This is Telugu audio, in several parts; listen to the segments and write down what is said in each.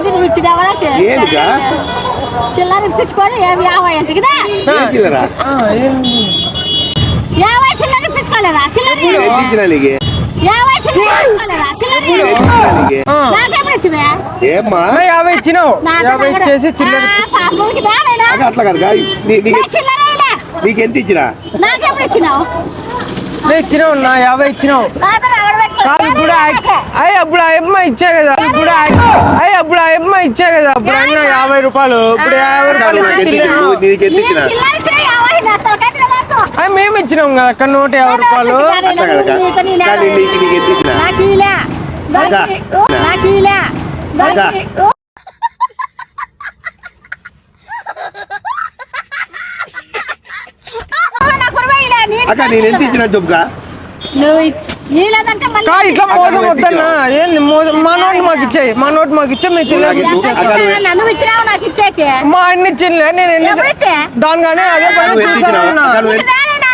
అది నాకు? ఏంటిదా? చిల్లర ఇప్పించుకొని ఏమి యాభై అంటే కదా ఏం చిల్లరా యాభై చిల్లర ఇప్పించుకోలేదా? చిల్లర నేను ఎంత ఇచ్చినా నీకు? యాభై చిల్లర ఇప్పించుకోలేదా? యాభై ఇచ్చినావు. నాకు యాభై ఇచ్చేసి చిల్లర ఆ, పాస్బుక్కి దా నాయనా. అది అట్లా కాదు కా. నీ- నీకు నా చిల్లర వేయలే. నీకు ఎంత ఇచ్చినా ఇచ్చినావు? నా యాభై ఇచ్చినావు. కాదు ఇప్పుడు అయ్యి అప్పుడు ఆ అమ్మ ఇచ్చే కదా ఇప్పుడు అయ్యి అప్పుడు ఆ అమ్మ ఇచ్చే కదా అప్పుడు అయినా యాభై రూపాయలు ఇప్పుడు యాభై రూపాయలు మేము ఇచ్చినాం కదా అక్కడ నూట యాభై రూపాయలు. అక్క. నేను ఎంత ఇచ్చినా చెప్పుగా నువ్వు ఇట్లా మోసం వద్దన్నా. ఏంది మా నోట్ మాకు ఇచ్చాయి. మా నోట్ మాకు ఇచ్చే మీ ఇచ్చేకి. మా అన్ని ఇచ్చిందిలే నేను ఎన్ని? దానిగానే అదే పని చూసాను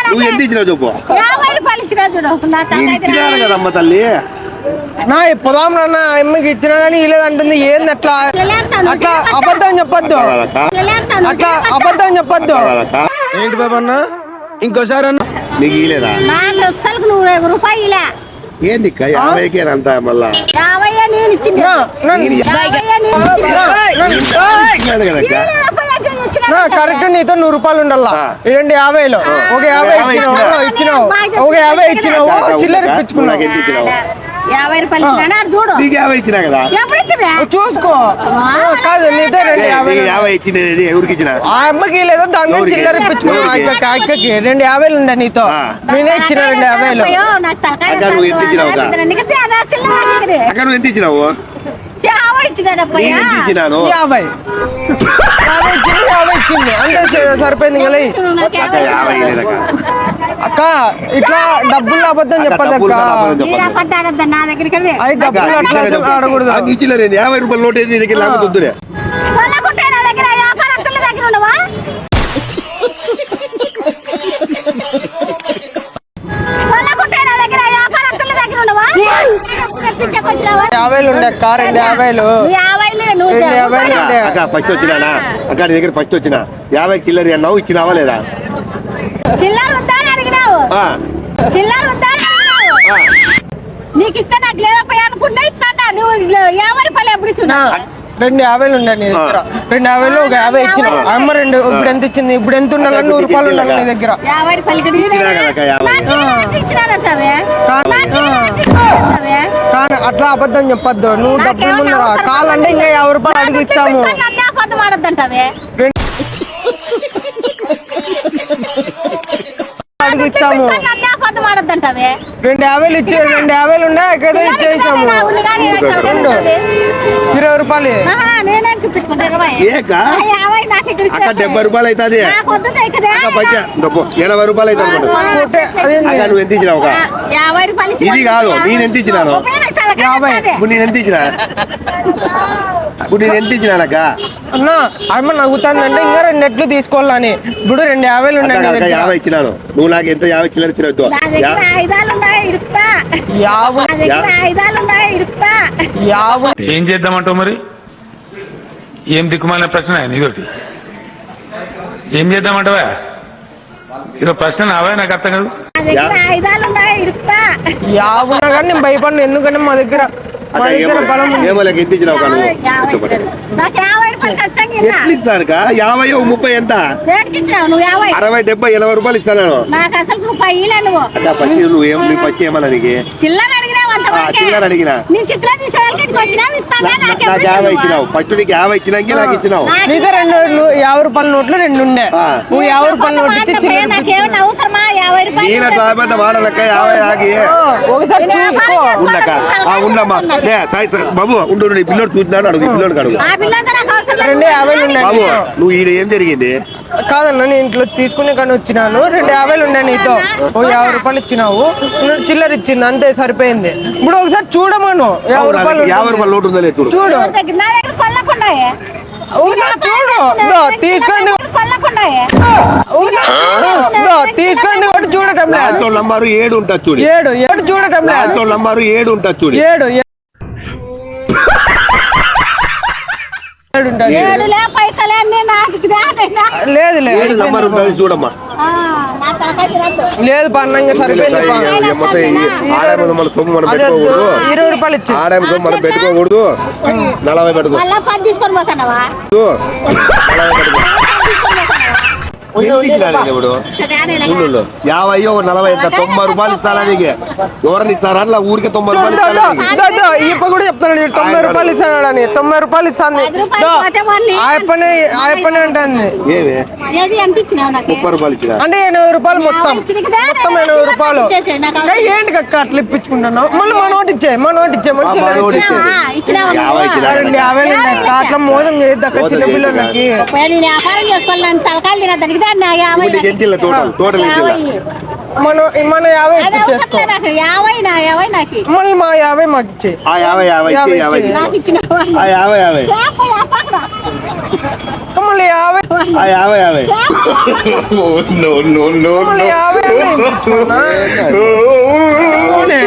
నువ్వు ఎంత- ఇచ్చినావు చెప్పు. నా కదమ్మ తల్లి. పొదాం నాన్న అమ్మకి ఇచ్చినా కానీ ఇలేదంటుంది ఏంది అట్లా. అట్లా అబద్ధం చెప్పొద్దు. అట్లా అబద్ధం చెప్పొద్దు. ఏంటి బాబు అన్న ఇంకోసారి అన్న. నీకు ఇలేదా నాకు అస్సలు నువ్వు ఒక రూపాయి ఇలా ఏంది యాభైకే అంత మళ్ళా? యాభై నేను ఇచ్చింది. రూపాయలు. కరెక్ట్ నీతో నూరు రూపాయలు ఉండాలా. రెండు యాభైలో. ఒక యాభై ఇచ్చినావు ఇచ్చినావు. ఒక యాభై ఇచ్చినావు. చిల్లర ఇప్పించుకున్నావు. యాభై రూపాయలు ఇచ్చినా అది చూడు. నీకు యాభై ఇచ్చినా కదా? ఎప్పుడు ఇచ్చివే చూసుకో. ఆ, కాదు నీతో రెండు యాభై నీకు యాభై ఇచ్చినది ఎవరికి ఇచ్చిన? ఆ అమ్మకి లేదు దాని మీద ఎవరికి? చిల్లర ఇప్పించుకున్నావు ఎవరికి? అక్కకి అక్కకి రెండు యాభైలు ఉండే నీతో? ఆ. నేనే ఇచ్చిన రెండు యాభైలు. అయ్యో, నాకు తలకాయ అక్క, నువ్వు ఎంత ఇచ్చినావు అక్క? నొప్పి. నీకు తేడా చిల్లర ఇక్కడే. అక్కడ నువ్వు ఎంత ఇచ్చినావు? యాభై ఇచ్చినాడప్ప నేను ఎంత ఇచ్చినాను? యాభై. యాభై ఇచ్చింది యాభై ఇచ్చింది. అంతే సరిపోయింది కదా? యాభై అక్క ఇట్లా డబ్బులు అబద్ధం అక్క, చెప్పదు డబ్బులు. అవి అట్లా అసలు ఆడకూడదు? యాభై రూపాయల నోట్ నీ దగ్గర లేకపోతే? యాభైలు అక్క రెండు యాభైలు. ఉండే అక్క ఫస్ట్ వచ్చినానా? అక్క నీ దగ్గర ఫస్ట్ వచ్చిన? యాభై చిల్లర అన్నావు ఇచ్చినావా లేదా? చిల్లర చిల్లర నీకు? ఇస్తే నాకు లేకపోయా అనుకుంటే ఇస్తాడా నువ్వు యాభై రూపాయలు ఎప్పుడు ఇచ్చున్నావు? రెండు యాభైలు ఉండే నీ దగ్గర. రెండు యాభైలు ఒక యాభై ఇచ్చిన. అమ్మ రెండు ఇప్పుడు ఎంత ఇచ్చింది? ఇప్పుడు ఎంత ఉండాలి నూరు రూపాయలు ఉండాలి నీ దగ్గర. కానీ అట్లా అబద్ధం చెప్పొద్దు. నువ్వు డబ్బులు ముందర? కావాలంటే ఇంకా యాభై రూపాయలు అడిగి ఇచ్చాము. ఆడొద్దంటావే? అడిగి ఇచ్చాము. రెండు యాభైలు ఇచ్చే రెండు యాభైలు ఉండే ఎక్కడో ఇచ్చేసాము రెండు. ఇరవై రూపాయలు. డెబ్బై రూపాయలు అవుతుంది. ఎనభై రూపాయలు అవుతుంది నువ్వు ఎంత ఇచ్చినావు ఇది కాదు, నేను ఎంత ఇచ్చినాను? యాభై. నేను ఎంత ఇచ్చినా? ఇప్పుడు నేను ఎంత ఇచ్చినానక్క అన్న అమ్మ నవ్వుతుందంటే ఇంకా రెండు నెట్లు తీసుకోవాలని. ఇప్పుడు రెండు యాభైలు ఉన్నాయి యాభై ఇచ్చినాను. నువ్వు నాకు ఎంత యాభై చిల్లర ఇచ్చినవద్దు నా దగ్గర ఆయుధాలు ఉన్నాయి ఇడుస్తా యాభై. నా దగ్గర ఆయుధాలు ఉన్నాయి ఇడుస్తా యాభై. ఏం చేద్దామంటావు మరి? ఏం దిక్కుమాలిన ప్రశ్న ఇదొకటి ఏం చేద్దామంటావా? ఇదో ప్రశ్న నావా నాకు అర్థం కాదు. భయపడను ఎందుకంటే మా దగ్గర యాభై. నాకు ఇస్తానక ముప్పై ఎంత? అరవై డెబ్బై ఎనభై రూపాయలు ఇస్తాను నాకు అసలు రూపాయి నువ్వు. అక్క పచ్చి నువ్వు ఏం నీ పచ్చి ఏమన్నా నీకు చిల్లర అడిగినావు అంత ఆ, చిల్లర అడిగినా. నాకు యాభై ఇచ్చినావు. నీకు యాభై ఇచ్చినాక నాకు ఇచ్చినావు. నీతో రెండు యాభై రూపాయల నోట్లు రెండు ఉండే. నువ్వు యాభై రూపాయల నోట్ ఇచ్చి చిల్లర యాభై రూపాయలు నీళ్ళ తాపేత వాడలక్క యాభై ఆగి ఒకసారి చూసుకో. ఉండక. ఆ ఉండమ్మా లే సాయి సాయి, బాబు ఉండు ఈ పిల్లోడు చూస్తున్నాడు అడుగు ఈ పిల్లోడికి అడుగు. రెండు ఉన్నాయి. బాబు. నువ్వు ఈడ ఏం జరిగింది? కాదన్న నేను ఇంట్లో తీసుకునే కానీ వచ్చినాను. రెండు యాభైలు ఉన్నాయి నీతో. ఓ యాభై రూపాయలు ఇచ్చినావు. నువ్వు చిల్లర ఇచ్చింది అంతే సరిపోయింది. ఇప్పుడు ఒకసారి చూడమను. యాభై రూపాయలు యాభై. రూపాయలు లోటు చూడు. చూడు. ఎవరి దగ్గర నా దగ్గర కొల్లకుండా ఒకసారి చూడు దో, తీసుకుంది కొల్లకుండా ఒకసారి చూడు దో, తీసుకుంది కూడా చూడటం లేదు. నంబరు ఏడు ఉంటుంది చూడు. ఏడు ఏడు చూడటం లేదు. నంబరు ఏడు ఉంటుంది చూడు. ఏడు. లేదు లేదు. నంబర్ ఉంటుంది చూడమ్మా. లేదు పన్నంగా సరిపోయింది మన సొమ్ము మనం పెట్టుకోకూడదు. ఇరవై రూపాయలు ఇచ్చి. ఆడామ సొమ్ము మనం పెట్టుకోకూడదు. నలభై పెట్టుకో. తీసుకొని పోతున్నావా నలభై ఇప్పుడు? యాభై ఒక ఎంత? తొంభై రూపాయలు ఇస్తారా నీకు? ఎవరిని ఇస్తారా? అట్లా ఊరికే తొంభై రూపాయలు ఇస్తారా నీకు? కూడా ఈడు తొంభై రూపాయలు ఇస్తాడు అని తొంభై రూపాయలు ఇస్తాను పది రూపాయలు పోతే మళ్ళీ ఆయప్పనే ఆయప్పనే అంటుంది. ఏమి? ఏది ఎంత ఇచ్చినావు నాకు? ముప్పై రూపాయలు ఇచ్చిన? అంటే ఎనభై రూపాయలు మొత్తం. యాభై ఇచ్చిన కదా, మొత్తం నేను ఎనభై రూపాయలు. ఇచ్చేసేయ్, నాకు ఏయ్, ఏంటి కక్క అట్లా ఇప్పించుకుంటున్నావు? మళ్ళీ మా నోటి ఇచ్చే మా నోటి ఇచ్చే మంచి మా నోటి ఇచ్చే. ఇచ్చినావా? ఇచ్చినావా నువ్వు? యాభై ఇచ్చినా. రెండు యాభై అట్లా మోసం చేయద్దక్క మోసం చిన్న చేయొద్దు పిల్లలకి. పోయి నేను వ్యాపారం చేసుకోవాలి నన్ను తలకాయలు తినద్దానికి దాన్ని యాభై ఇప్పుడు నీకు ఎంత ఇల్ల టోటల్ టోటల్ ఎంత ఇల్ల యాభై మన మన యాభై అది ఇప్పించేసుకో అవసరం నాకు యాభై నా యాభై నాకు మళ్ళీ మా యాభై మాకు ఇచ్చే ఆ యాభై యాభై ఇచ్చి యాభై యాభై ఇచ్చి. తీసుకో. నాకు ఇచ్చినావు ఆ యాభై యాభై యాభై, యాభై. మళ్ళీ యాభై ఆ యాభై యాభై మళ్ళీ యాభై అంటే ఇప్పించుకున్నా. అవునే?